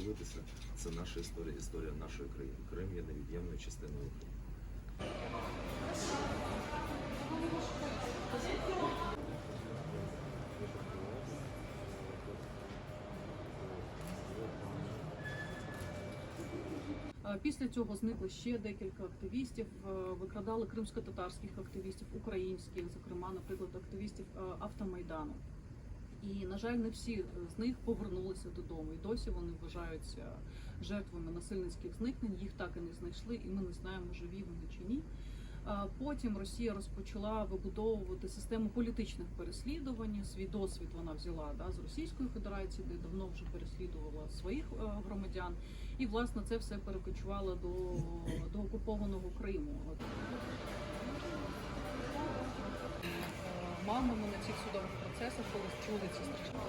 подивитися, це наша історія, історія нашої країни. Крим є невід'ємною частиною України. Е, Після цього зникли ще декілька активістів, е, викрадали кримсько-татарських активістів, українських, зокрема, наприклад, активістів е, автомайдану. І, на жаль, не всі з них повернулися додому. І досі вони вважаються жертвами насильницьких зникнень. Їх так і не знайшли, і ми не знаємо, живі вони чи ні. Потім Росія розпочала вибудовувати систему політичних переслідувань. Свій досвід вона взяла да, з Російської Федерації, де давно вже переслідувала своїх е, громадян. І власне це все перекочувало до, до окупованого Криму. От. Е, ми на цих судових процесах, коли чули ці страшні